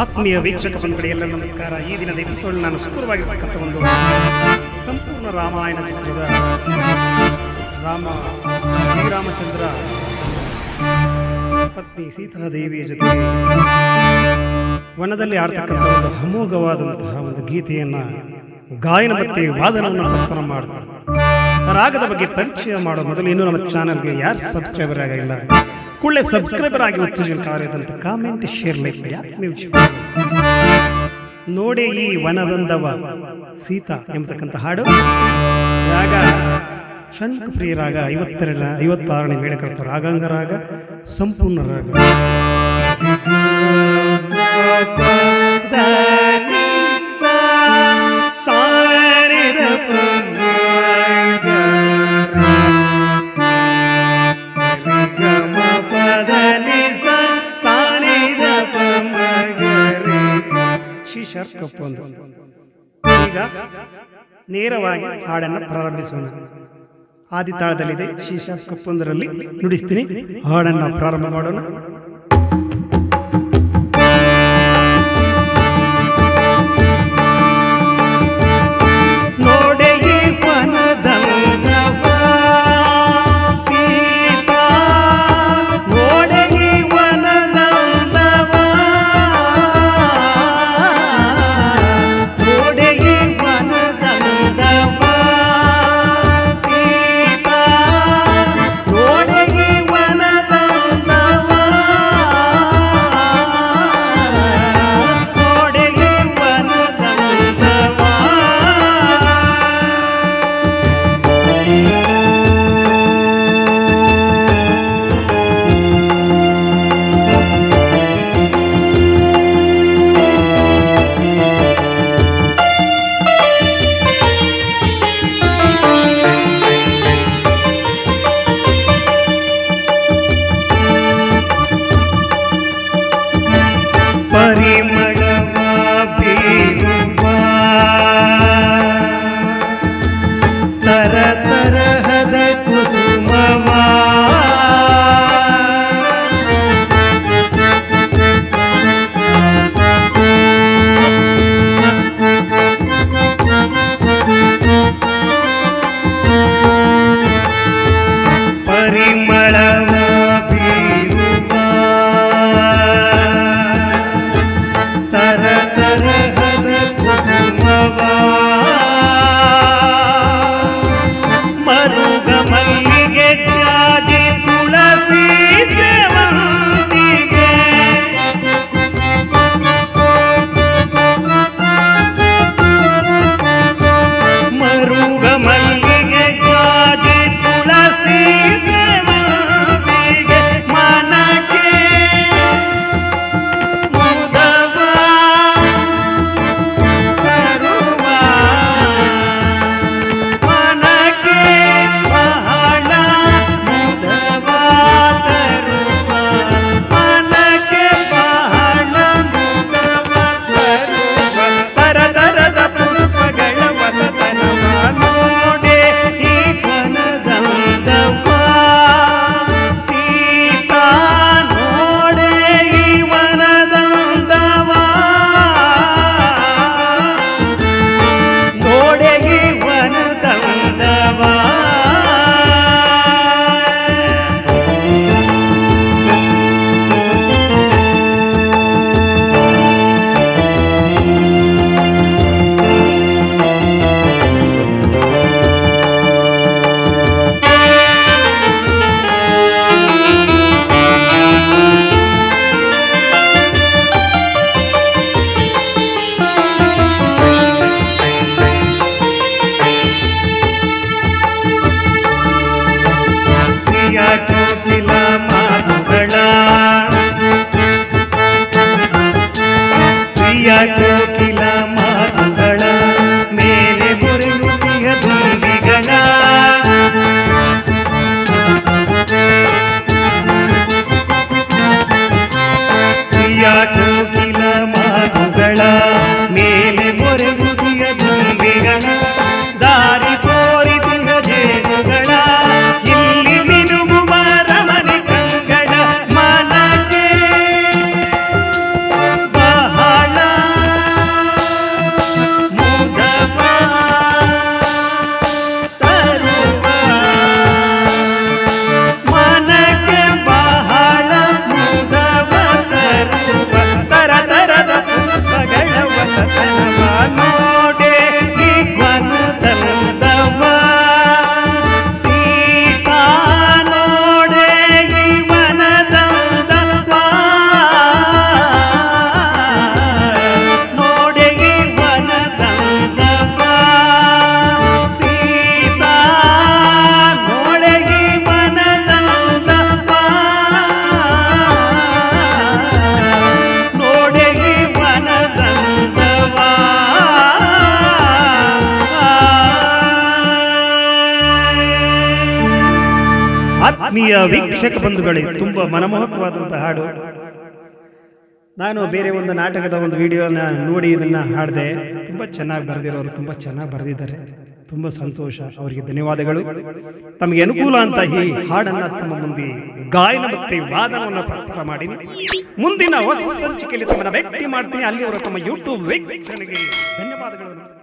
ಆತ್ಮೀಯ ವೀಕ್ಷಕ ಬಂಧುಗಳಿಗೆಲ್ಲ ನಮಸ್ಕಾರ. ಈ ದಿನದ ಎಪಿಸೋಡ್ ನಾನು ಸುಂದರವಾಗಿರ್ತಕ್ಕಂಥ ಒಂದು ಸಂಪೂರ್ಣ ರಾಮಾಯಣ ಚಿತ್ರದ ರಾಮ, ಶ್ರೀರಾಮಚಂದ್ರ ಪತ್ನಿ ಸೀತಾದೇವಿಯ ಜೊತೆ ವನದಲ್ಲಿ ಆಡ್ತಕ್ಕಂಥ ಒಂದು ಅಮೋಘವಾದಂತಹ ಒಂದು ಗೀತೆಯನ್ನ ಗಾಯನ ಮತ್ತೆ ವಾದನವನ್ನು ಪ್ರಸ್ತಾನ ಮಾಡ್ತಾರೆ. ರಾಗದ ಬಗ್ಗೆ ಪರಿಚಯ ಮಾಡೋ ಮೊದಲು ಇನ್ನೂ ನಮ್ಮ ಚಾನಲ್ಗೆ ಯಾರು ಸಬ್ಸ್ಕ್ರೈಬರ್ ಆಗಿಲ್ಲ ಕೂಡಲೇ ಸಬ್ಸ್ಕ್ರೈಬರ್ ಆಗಿ ಉತ್ತೇಜನ ಕಾರ್ಯದಂತ ಕಾಮೆಂಟ್ ಶೇರ್ ಲೈಕ್ ಮಾಡಿ. ನೋಡಿ ಈ ವನದಂದವ ಸೀತಾ ಎಂಬತಕ್ಕಂಥ ಹಾಡು. ರಾಗ ಶಂಕ ಪ್ರಿಯ ರಾಗ ಐವತ್ತೆರಡ ಐವತ್ತಾರನೇ ಮೇಳಕರ್ತ ರಾಗಾಂಗ ರಾಗ, ಸಂಪೂರ್ಣ ರಾಗ. ಶಿಶರ್ ಕಪ್ಪೊಂದು. ಈಗ ನೇರವಾಗಿ ಹಾಡನ್ನು ಪ್ರಾರಂಭಿಸೋಣ. ಆದಿ ತಾಳದಲ್ಲಿದೆ ಶೀಶ ಕಪ್ಪೊಂದರಲ್ಲಿ ನುಡಿಸ್ತೀನಿ. ಹಾಡನ್ನು ಪ್ರಾರಂಭ ಮಾಡೋಣ. तिला मारुगळा प्रिया कोकिला मारुगळा मेले मुरळू प्रिय दुर्विगळा प्रिया कोकिला मारुगळा ಆತ್ಮೀಯ ವೀಕ್ಷಕ ಬಂಧುಗಳೇ, ತುಂಬ ಮನಮೋಹಕವಾದಂಥ ಹಾಡು. ನಾನು ಬೇರೆ ಒಂದು ನಾಟಕದ ಒಂದು ವಿಡಿಯೋನ ನೋಡಿ ಇದನ್ನ ಹಾಡಿದೆ, ತುಂಬ ಚೆನ್ನಾಗಿ ಬರೆದಿರೋರು, ತುಂಬ ಚೆನ್ನಾಗಿ ಬರೆದಿದ್ದಾರೆ. ತುಂಬ ಸಂತೋಷ. ಅವರಿಗೆ ಧನ್ಯವಾದಗಳು. ತಮಗೆ ಅನುಕೂಲ ಅಂತ ಈ ಹಾಡನ್ನ ತಮ್ಮ ಮುಂದೆ ಗಾಯನ ಮತ್ತೆ ವಾದನವನ್ನು ಪ್ರಚಾರ ಮಾಡಿ ಮುಂದಿನ ಹೊಸ ಸಂಚಿಕೆಯಲ್ಲಿ ತಮ್ಮನ್ನ ಭೇಟಿ ಮಾಡ್ತೀನಿ. ಅಲ್ಲಿವರೆಗೂ ತಮ್ಮ ಯೂಟ್ಯೂಬ್ ವೀಕ್ಷಣೆಗೆ ಧನ್ಯವಾದಗಳು.